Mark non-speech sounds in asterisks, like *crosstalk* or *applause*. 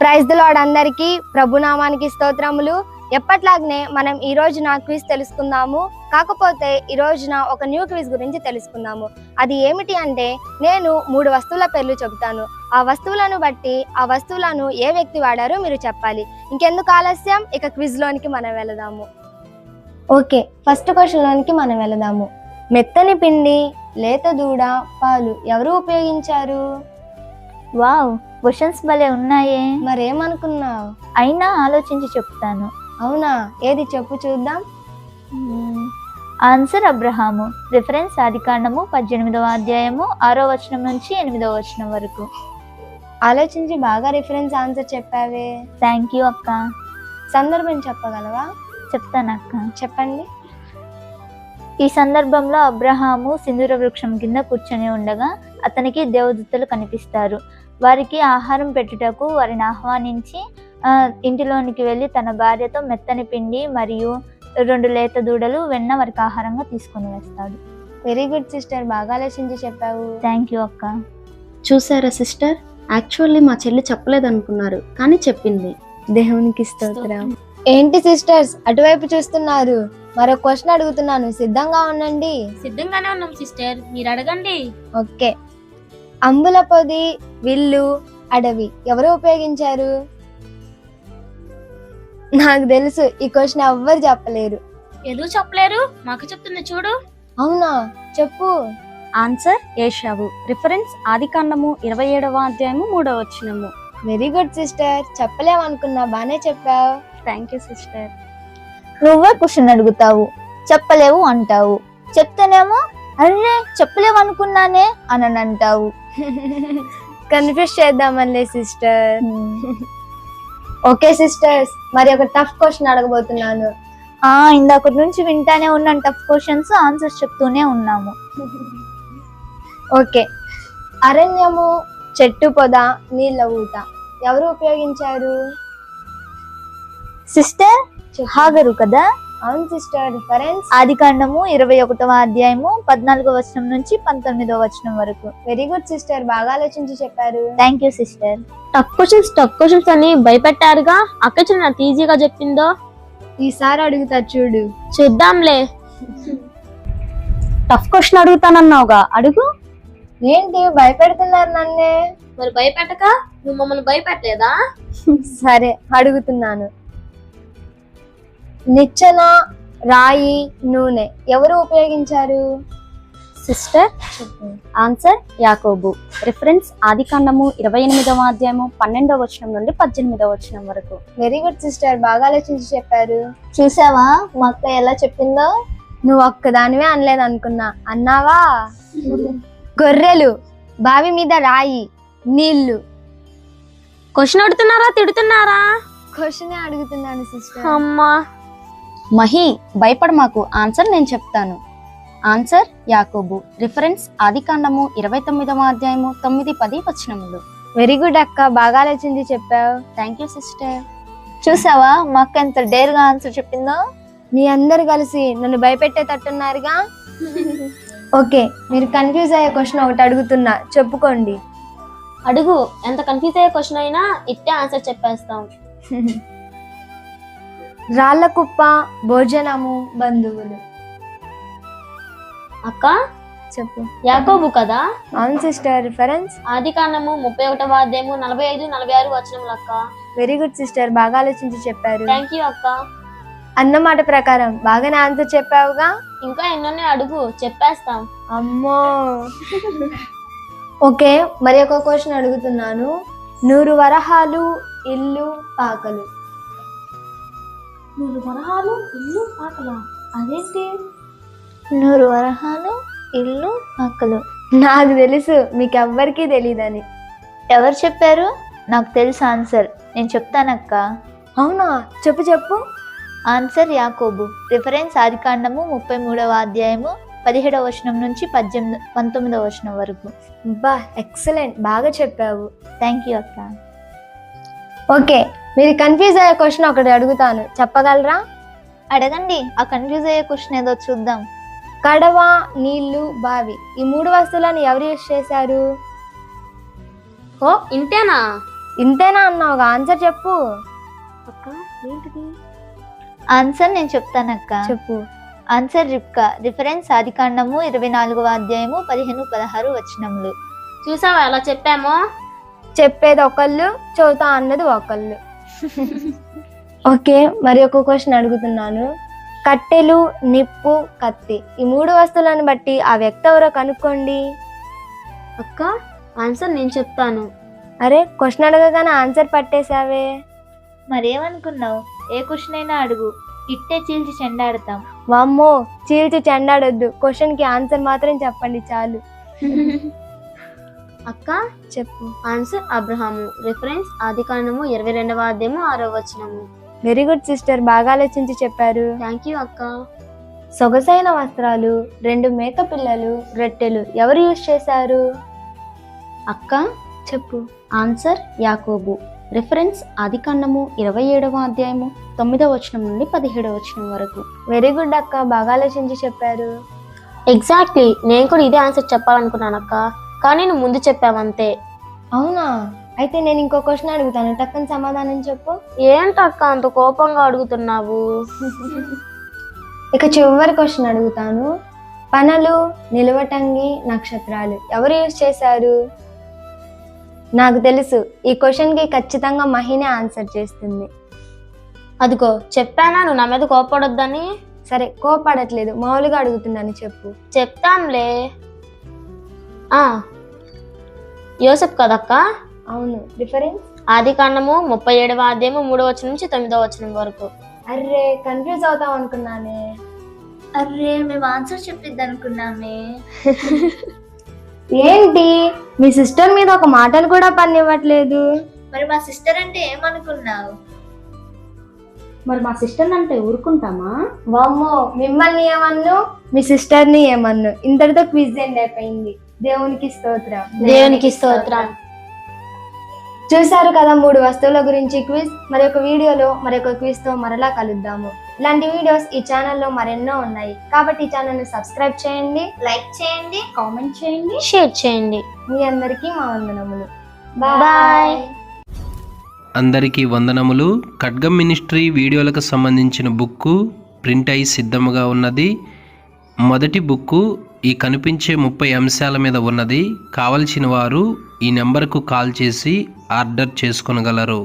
Praise lord అందరికీ ప్రభునామానికి స్తోత్రములు. ఎప్పట్లాగనే మనం ఈ రోజున క్విజ్ తెలుసుకుందాము. కాకపోతే ఈ రోజున ఒక న్యూ క్విజ్ గురించి తెలుసుకుందాము. అది ఏమిటి అంటే నేను మూడు వస్తువుల పేర్లు చెబుతాను. ఆ వస్తువులను బట్టి ఆ వస్తువులను ఏ వ్యక్తి వాడారో మీరు చెప్పాలి. ఇంకెందుకు ఆలస్యం? ఇక క్విజ్ లోనికి మనం వెళదాము. ఓకే ఫస్ట్ క్వశ్చన్ లోనికి మనం వెళదాము. మెత్తని పిండి లేత దూడ పాలు ఎవరు ఉపయోగించారు? వావ్! క్వశ్చన్స్ భలే ఉన్నాయే. మరేమనుకున్నావు? అయినా ఆలోచించి చెప్తాను. అవునా? ఏది చెప్పు చూద్దాం. ఆన్సర్ అబ్రహాము. రిఫరెన్స్ ఆదికాండము పద్దెనిమిదవ అధ్యాయము ఆరో వచనం నుంచి ఎనిమిదవ వచనం వరకు. ఆలోచించి బాగా రిఫరెన్స్ ఆన్సర్ చెప్పావే. థ్యాంక్ యూ అక్క. సందర్భం చెప్పగలవా? చెప్తాను అక్క. చెప్పండి. ఈ సందర్భంలో అబ్రహాము సింధూర వృక్షం కింద కూర్చొని ఉండగా అతనికి దేవదూతలు కనిపిస్తారు. వారికి ఆహారం పెట్టుటకు వారిని ఆహ్వానించి ఇంటిలోనికి వెళ్ళి తన భార్యతో మెత్తని పిండి మరియు రెండు లేత దూడలు వెన్న వారికి ఆహారంగా తీసుకొని వేస్తాడు. వెరీ గుడ్ సిస్టర్ బాగా ఆలోచించి చెప్పావు. థ్యాంక్ యూ అక్క. చూసారా సిస్టర్ యాక్చువల్లీ మా చెల్లి చెప్పలేదనుకున్నారు కానీ చెప్పింది. దేవునికి స్తోత్రం. ఏంటి సిస్టర్స్ అటువైపు చూస్తున్నారు. మరో క్వశ్చన్ అడుగుతున్నాను. సిద్ధంగా ఉండండి. సిద్ధంగానే ఉన్నాం సిస్టర్ మీరు అడగండి. ఓకే అంబుల పొది విల్లు అడవి ఎవరు ఉపయోగించారు? నాకు తెలుసు ఈ క్వశ్చన్ ఎవ్వరు చెప్పలేరు. ఎందుకు చెప్పలేరు? మాకు చెప్తుంది చూడు. అవునా? చెప్పు. ఆన్సర్ ఏషావు. రిఫరెన్స్ ఆదికాండము ఇరవై ఏడవ అధ్యాయము మూడవ వచనము. వెరీ గుడ్ సిస్టర్ చెప్పలేమనుకున్నా బానే చెప్పావు. థ్యాంక్ యూ సిస్టర్ నువ్వే క్వశ్చన్ అడుగుతావు. చెప్పలేవు అంటావు. చెప్తేనేమో అరే చెప్పలేవు అనుకున్నానే అని అని అంటావు కన్ఫ్యూజ్ చేద్దామనిలే సిస్టర్. Okay sisters. మరి ఒక టఫ్ క్వశ్చన్ అడగబోతున్నాను. ఆ ఇందాక నుంచి వింటానే ఉన్నాను టఫ్ క్వశ్చన్స్ ఆన్సర్స్ చెప్తూనే ఉన్నాము. ఓకే. అరణ్యము చెట్టు పొద నీళ్ళ ఊట. ఎవరు ఉపయోగించారు? సిస్టర్ హాగరు కదా? అవును సిస్టర్ రిఫరెన్స్ ఆదికాండము ఇరవై ఒకటవ అధ్యాయము పద్నాలుగో వచనం నుంచి పంతొమ్మిదవ వచనం వరకు. వెరీ గుడ్ సిస్టర్ బాగా ఆలోచించి చెప్పారు. Thank you sister tough questions tough questions అని భయపెట్టారుగా? అక్క చూడు నాకు ఈజీగా చెప్పిందో? ఈసారి అడుగుతా చూడు. చూద్దాంలే. టఫ్ క్వశ్చన్ అడుగుతానన్నావుగా. అడుగు. ఏంటి? భయపెడుతున్నారు నన్నే? మరి భయపెట్టక? నువ్వు మమ్మల్ని భయపెట్టలేదా? సరే అడుగుతున్నాను. నిచ్చెన రాయి నూనె ఎవరు ఉపయోగించారు? సిస్టర్ ఆన్సర్ యాకోబు. రిఫరెన్స్ ఆదికాండము ఇరవై ఎనిమిదవ అధ్యాయము పన్నెండవ వచనం నుండి పద్దెనిమిదవ వచనం వరకు. వెరీ గుడ్ సిస్టర్ బాగా ఆలోచించి చెప్పారు. చూసావా? మా అక్క ఎలా చెప్పిందో? నువ్వు ఒక్కదానివే అనలేదు అనుకున్నా. అన్నావా? గొర్రెలు బావి మీద రాయి నీళ్ళు క్వశ్చన్ అడుగుతున్నారా? తిడుతున్నారా? క్వశ్చన్ అడుగుతున్నాను సిస్టర్ అమ్మా. మహి భయపడ మాకు ఆన్సర్ నేను చెప్తాను. ఆన్సర్ యాకోబు. రిఫరెన్స్ ఆదికాండము ఇరవై తొమ్మిదవ అధ్యాయము తొమ్మిది పది వచనములు. వెరీ గుడ్ అక్క బాగా ఆలోచించి చెప్పావు. థ్యాంక్ యూ సిస్టర్ చూసావా? మా అక్క ఎంత డేర్గా ఆన్సర్ చెప్పిందో? మీ అందరు కలిసి నన్ను భయపెట్టేటట్టున్నారుగా ఓకే మీరు కన్ఫ్యూజ్ అయ్యే క్వశ్చన్ ఒకటి అడుగుతున్నా. చెప్పుకోండి. అడుగు ఎంత కన్ఫ్యూజ్ అయ్యే క్వశ్చన్ అయినా ఇట్టే ఆన్సర్ చెప్పేస్తాం. *laughs* రాళ్ళ కుప్ప భోజనము బంధువులు. అక్క చెప్పు. యాకోబు కదా? అవును సిస్టర్. రిఫరెన్స్? ఆది కాండము ముప్పై ఒకటవ అధ్యాయము నలభై ఐదు నలభై ఆరు వచనములు అక్క. Very good sister. బాగా ఆలోచించి చెప్పారు. థ్యాంక్ యూ అక్క. అన్నమాట ప్రకారం బాగానే ఆన్సర్ చెప్పావుగా? ఇంకా ఎన్నోనే అడుగు చెప్పేస్తాం. అమ్మో. ఓకే మరి ఒక క్వశ్చన్ అడుగుతున్నాను. నూరు వరహాలు ఇల్లు పాకలు. నూరు వరహాలు ఇల్లు ఆకలా. అదేంటి? నూరు వరహాలు ఇల్లు అక్కలు నాకు తెలుసు మీకు ఎవ్వరికీ తెలియదని ఎవరు చెప్పారు? నాకు తెలుసు ఆన్సర్. నేను చెప్తానక్క. అవునా? చెప్పు చెప్పు. ఆన్సర్ యాకోబు. రిఫరెన్స్ ఆదికాండము ముప్పై మూడవ అధ్యాయము పదిహేడవ వచనం నుంచి పద్దెనిమిది పంతొమ్మిదవ వచనం వరకు. బా ఎక్సలెంట్. బాగా చెప్పావు. థ్యాంక్ యూ అక్క. ఓకే. మీరు కన్ఫ్యూజ్ అయ్యే క్వశ్చన్ ఒకటి అడుగుతాను. చెప్పగలరా? అడగండి. ఆ కన్ఫ్యూజ్ అయ్యే క్వశ్చన్ ఏదో చూద్దాం. కడవ నీళ్ళు బావి. ఈ మూడు వస్తువులను ఎవరు యూజ్ చేశారు? ఓ? ఇంతేనా? ఇంతేనా అన్నావు ఆన్సర్ చెప్పు. అక్క ఏంటిది? ఆన్సర్ నేను చెప్తానక్క చెప్పు. ఆన్సర్ రిప్కా. రిఫరెన్స్ ఆదికాండము ఇరవై నాలుగవ అధ్యాయము పదిహేను పదహారు వచనములు. చూసావా? ఎలా చెప్పామో? చెప్పేది ఒకళ్ళు చదువుతా అన్నది ఒకళ్ళు. *laughs* ఓకే మరి ఒక క్వశ్చన్ అడుగుతున్నాను. కట్టెలు నిప్పు కత్తి ఈ మూడు వస్తువులను బట్టి ఆ వ్యక్తి ఎవరో కనుక్కోండి. అక్క ఆన్సర్ నేను చెప్తాను. అరే క్వశ్చన్ అడగగానే ఆన్సర్ పట్టేశావే. మరేమనుకున్నావు? ఏ క్వశ్చన్ అయినా అడుగు. ఇట్టే చీల్చి చెండాడతాం. వామ్మో చీల్చి చెండాడొద్దు. క్వశ్చన్కి ఆన్సర్ మాత్రం చెప్పండి చాలు. *laughs* అక్క చెప్పు. ఆన్సర్ అబ్రహాము. రిఫరెన్స్ ఆదికాండము ఇరవై రెండవ అధ్యాయము ఆరో వచనము. వెరీ గుడ్ సిస్టర్ బాగా ఆలోచించి చెప్పారు. థ్యాంక్ యూ అక్క. సొగసైన వస్త్రాలు రెండు మేక పిల్లలు రొట్టెలు ఎవరు యూజ్ చేశారు? అక్క చెప్పు. ఆన్సర్ యాకోబు. రిఫరెన్స్ ఆదికాండము ఇరవై ఏడవ అధ్యాయము తొమ్మిదవ వచనం నుండి పదిహేడవ వచనం వరకు. వెరీ గుడ్ అక్క. బాగా ఆలోచించి చెప్పారు. ఎగ్జాక్ట్లీ నేను కూడా ఇదే ఆన్సర్ చెప్పాలనుకున్నాను అక్క. కానీ నువ్వు ముందు చెప్పావంతే. అవునా? అయితే నేను ఇంకో క్వశ్చన్ అడుగుతాను. టక్కని సమాధానం చెప్పు. ఏంటక్క అంత కోపంగా అడుగుతున్నావు? ఇక చివరి క్వశ్చన్ అడుగుతాను. పనలు నిలువటంగి నక్షత్రాలు ఎవరు యూజ్ చేశారు? నాకు తెలుసు. ఈ క్వశ్చన్కి ఖచ్చితంగా మహినే ఆన్సర్ చేస్తుంది. అదిగో చెప్పానా? నువ్వు నా మీద కోపడొద్దని సరే కోపడట్లేదు. మామూలుగా అడుగుతున్నాను చెప్పు. చెప్తానులే. ఆ యోసెఫ్ కదక్క? అవును. రిఫరెన్స్ ఆది కాండము ముప్పై ఏడవ అధ్యాయము మూడవ వచనం నుంచి తొమ్మిదవ వచనం వరకు. అర్రే కన్ఫ్యూజ్ అవుతాం అనుకున్నానే. అర్రే మేము ఆన్సర్ చెప్పిద్ది అనుకున్నామే. *laughs* ఏంటి? మీ సిస్టర్ మీద ఒక మాటలు కూడా పనివ్వట్లేదు మరి మా సిస్టర్ అంటే ఏమనుకున్నావు? మరి మా సిస్టర్ అంటే ఊరుకుంటామా? వామ్మో మిమ్మల్ని ఏమన్ను? మీ సిస్టర్ని ఏమన్ను? ఇంతటితో క్విజ్ ఎండ్ అయిపోయింది. దేవునికి స్తోత్రం. దేవునికి స్తోత్రం. చూశారు కదా మూడు వస్తువుల గురించి క్విజ్? మరి ఒక వీడియోలో మరొక క్విజ్తో మరలా కలుద్దాము. ఇలాంటి వీడియోస్ ఈ ఛానల్లో మరెన్నో ఉన్నాయి. కాబట్టి ఈ ఛానల్ని సబ్స్క్రైబ్ చేయండి లైక్ చేయండి కామెంట్ చేయండి షేర్ చేయండి. మీ అందరికీ మా వందనములు. బాయ్. అందరికీ వందనములు. ఖడ్గం మినిస్ట్రీ వీడియోలకు సంబంధించిన బుక్కు ప్రింట్ అయి సిద్ధముగా ఉన్నది. మొదటి బుక్కు ఈ కనిపించే ముప్పై అంశాల మీద ఉన్నది. కావలసిన వారు ఈ నెంబర్కు కాల్ చేసి ఆర్డర్ చేసుకొనగలరు.